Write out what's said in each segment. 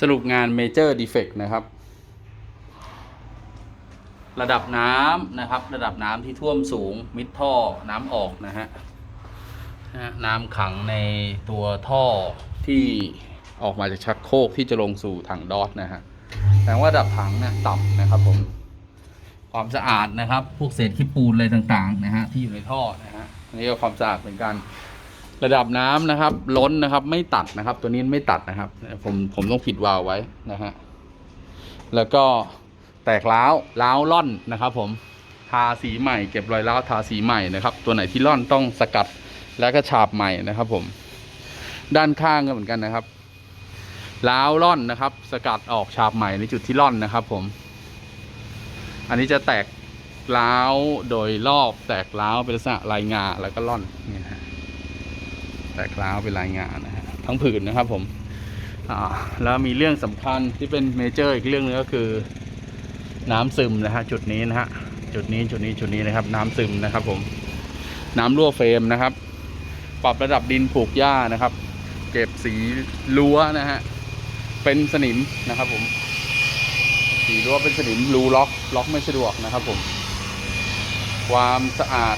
สรุปงาน Major Defect นะครับ ระดับน้ำนะครับ ระดับน้ำที่ท่วมสูงมิดท่อน้ำออกนะฮะน้ำขังในตัวท่อที่ออกมาจากชักโครกที่จะลงสู่ถังดอสนะฮะแสดงว่าระดับถังเนี่ยต่ำนะครับผม ความสะอาดนะครับ พวกเศษขี้ปูนอะไรต่างๆนะฮะที่อยู่ในท่อนะฮะนนี้ก็ความสะอาดเหมือนกัน ระดับน้ำนะครับ ล้นนะครับ ไม่ตัดนะครับ ตัวนี้ไม่ตัดนะครับ ผมผมต้องปิดวาล์วไว้นะฮะแล้วก็แตกร้าวร้าวล่อนนะครับ ผมทาสีใหม่เก็บรอยร้าวทาสีใหม่นะครับ ตัวไหนที่ล่อนต้องสกัดแล้วก็ฉาบใหม่นะครับ ผม ด้านข้างก็เหมือนกันนะครับร้าวล่อนนะครับ สกัดออกฉาบใหม่ในจุดที่ล่อนนะครับ ผม อันนี้จะแตกร้าวโดยรอบแตกร้าวเป็นลักษณะลายงาแล้วก็ล่อนเนี่ย แตกร้าวเป็นลายงานนะฮะทั้งผืนนะครับผมอ่าแล้วมีเรื่องสำคัญที่เป็นเมเจอร์อีกเรื่องหนึงก็คือน้ำซึมนะฮะจุดนี้นะฮะจุดนี้จุดนี้จุดนี้นะครับ น้ำซึมนะครับผมน้ำรั่วเฟรมนะครับ ปรับระดับดินปลูกหญ้านะครับ เก็บสีรั้วนะฮะเป็นสนิมนะครับผมสีรั้วเป็นสนิมรูล็อก ล็อกไม่สะดวกนะครับผม ความสะอาด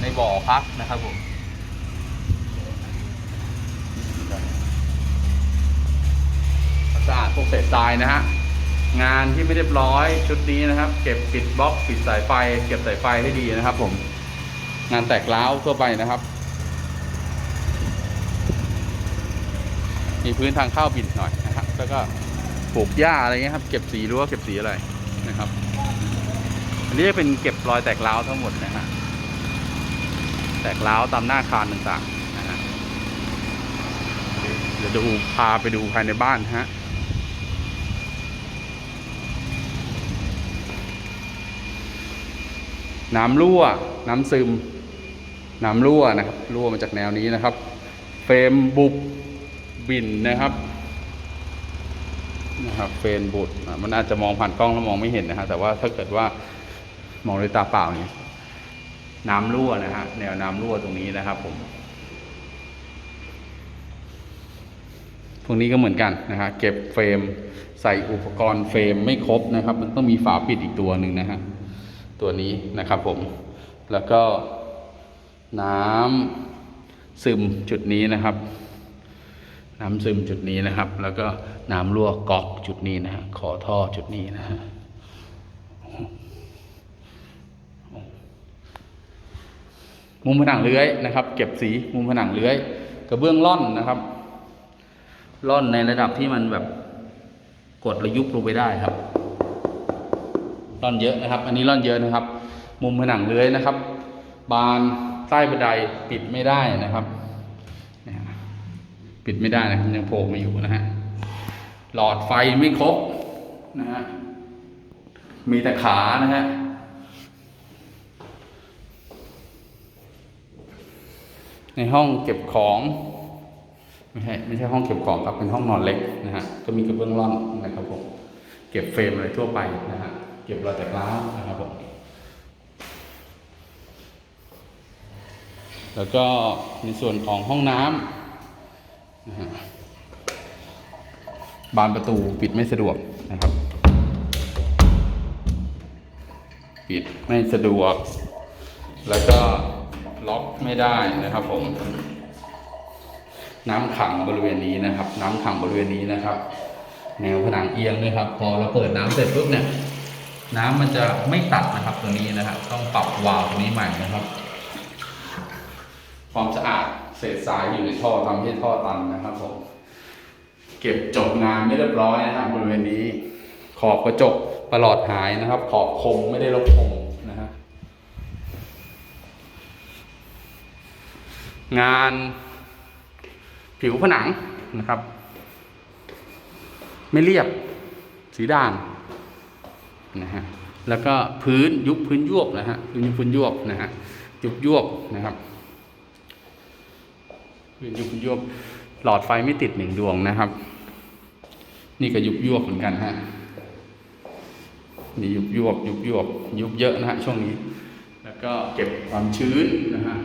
ในบ่อพักนะครับผมะอาดพวกเศษทรายนะฮะงานที่ไม่เรียบร้อยชุดนี้นะครับ เก็บปิดบล็อกปิดสายไฟ เก็บสายไฟให้ดีนะครับ ผม งานแตกร้าวทั่วไปนะครับ มีพื้นทางเข้าบิดหน่อยนะครับ แล้วก็ปลูกหญ้าอะไรเงี้ยครับ เก็บสีรั้วเก็บสีอะไรนะครับ อันนี้จะเป็นเก็บรอยแตกร้าวทั้งหมดนะฮะแตกร้าวตามหน้าคานต่างๆนะฮะเดี๋ยวดูพาไปดูภายในบ้านฮะ น้ำรั่ว น้ำซึม น้ำรั่วนะครับ รั่วมาจากแนวนี้นะครับ เฟรมบุบบินนะครับนะครับเฟรมบุดอะมันอาจจะมองผ่านกล้องแล้วมองไม่เห็นนะฮะแต่ว่าถ้าเกิดว่ามองด้วยตาเปล่าเนี่ยน้ำรั่วนะฮะแนวน้ำรั่วตรงนี้นะครับผมพวกนี้ก็เหมือนกันนะฮะเก็บเฟรม ใส่อุปกรณ์เฟรมไม่ครบนะครับ มันต้องมีฝาปิดอีกตัวหนึ่งนะฮะ ตัวนี้นะครับผมแล้วก็น้ำซึมจุดนี้นะครับ น้ำซึมจุดนี้นะครับ แล้วก็น้ำรั่วก๊อกจุดนี้นะฮะขอท่อจุดนี้นะฮะมุมผนังเลื้อยนะครับ เก็บสีมุมผนังเลื้อยกระเบื้องล่อนนะครับร่อนในระดับที่มันแบบกดระยุบลงไปได้ครับ ร่อนเยอะนะครับ อันนี้ร่อนเยอะนะครับ มุมผนังเลื้อยนะครับ บานใต้บันไดปิดไม่ได้นะครับ ปิดไม่ได้นะครับยังโผล่มาอยู่นะฮะหลอดไฟไม่ครบนะฮะมีแต่ขานะฮะในห้องเก็บของไม่ใช่ไม่ใช่ห้องเก็บของครับเป็นห้องนอนเล็กนะฮะก็มีกระเบื้องร่อนนะครับผมเก็บเฟรมอะไรทั่วไปนะฮะ เก็บรอยแตกร้าวนะครับผมแล้วก็ในส่วนของห้องน้ำนะฮะบานประตูปิดไม่สะดวกนะครับ ปิดไม่สะดวก แล้วก็ล็อกไม่ได้นะครับผม น้ำขังบริเวณนี้นะครับ น้ำขังบริเวณนี้นะครับ แนวผนังเอียงด้วยครับ พอเราเปิดน้ำเสร็จปุ๊บเนี่ย น้ำมันจะไม่ตัดนะครับตัวนี้นะครับ ต้องปรับวาล์วตัวนี้ใหม่นะครับ ความสะอาดเศษทรายอยู่ในท่อทำให้ท่อตันนะครับผมเก็บจบงานไม่เรียบร้อยนะครับบริเวณนี้ ขอบกระจกประหลอดหายนะครับ ขอบคมไม่ได้ลบคมนะฮะงานผิวผนังนะครับ ไม่เรียบสีด่าง นะฮะแล้วก็พื้นยุบพื้นยวบนะฮะพื้นยุบพื้นยวบนะฮะยุบยวบนะครับพื้นยุบพื้นยวบหลอดไฟไม่ติดหนึ่งดวงนะครับ นี่ก็ยุบยวบเหมือนกันฮะนี่ยุบยวบยุบยวบยุบเยอะนะฮะช่วงนี้ แล้วก็เก็บความชื้นนะฮะ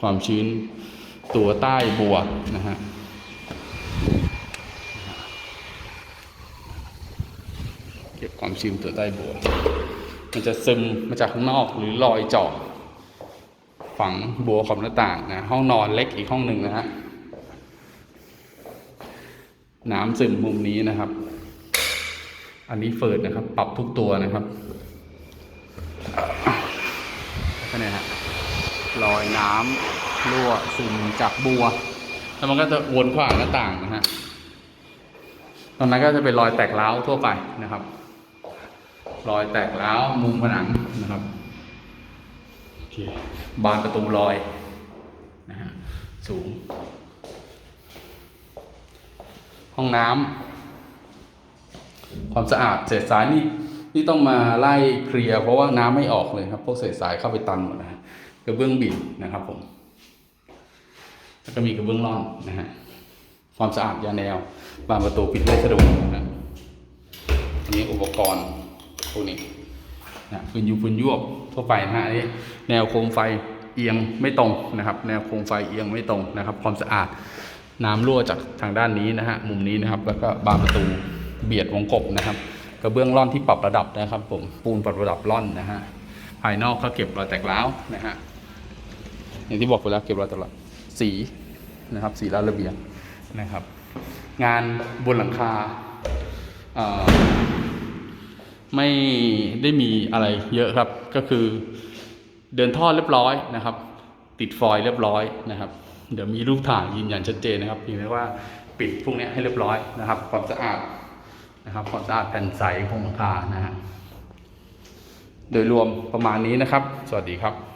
ความชื้นตัวใต้บวกนะฮะ ก็บความชื้นตัวใต้บัว มันจะซึมมาจากข้างนอกหรือรอยเจาะฝังบัวขอบหน้าต่างนะ ห้องนอนเล็กอีกห้องหนึ่งนะฮะน้ำซึมมุมนี้นะครับ อันนี้เฟิร์ดนะครับ ปรับทุกตัวนะครับก็เนี่ยฮะรอยน้ำรั่วซึมจากบัว แล้วมันก็จะวนผ่านหน้าต่างนะฮะตรงนั้นก็จะเป็นรอยแตกร้าวทั่วไปนะครับ รอยแตกร้าวมุมผนังนะครับโอเคบานประตูลอยนะฮะสูง ห้องน้ำความสะอาดเศษทรายนี่นี่ต้องมาไล่เคลียร์เพราะว่าน้ำไม่ออกเลยครับ พวกเศษทรายเข้าไปตันหมดนะฮะกระเบื้องบิดนะครับผมแล้วก็มีกระเบื้องร่อนนะฮะความสะอาดยาแนว บานประตูปิดได้สะดวกนะฮะอันนี้อุปกรณ์ พวกนี้นะปืนยูปืนยวบทั่วไปนะฮะอันนี้แนวโคมไฟเอียงไม่ตรงนะครับ แนวโคมไฟเอียงไม่ตรงนะครับ ความสะอาดน้ำรั่วจากทางด้านนี้นะฮะมุมนี้นะครับ แล้วก็บานประตูเบียดวงกบนะครับกระเบื้องร่อนที่ปรับระดับนะครับ ผมปูนปรับระดับร่อนนะฮะภายนอกก็เก็บรอยแตกร้าวนะฮะอย่างที่บอกไปแล้วเก็บรอยแตกร้าวสีนะครับ สีลาดระเบียงนะครับ งานบนหลังคาอ่อ ไม่ได้มีอะไรเยอะครับ ก็คือเดินท่อเรียบร้อยนะครับ ติดฟอยล์เรียบร้อยนะครับ เดี๋ยวมีรูปถ่ายยืนยันชัดเจนนะครับเพียงแต่ว่าปิดพวกนี้ให้เรียบร้อยนะครับ ความสะอาดนะครับความสะอาดแผ่นใสของหลังคานะฮะโดยรวมประมาณนี้นะครับ สวัสดีครับ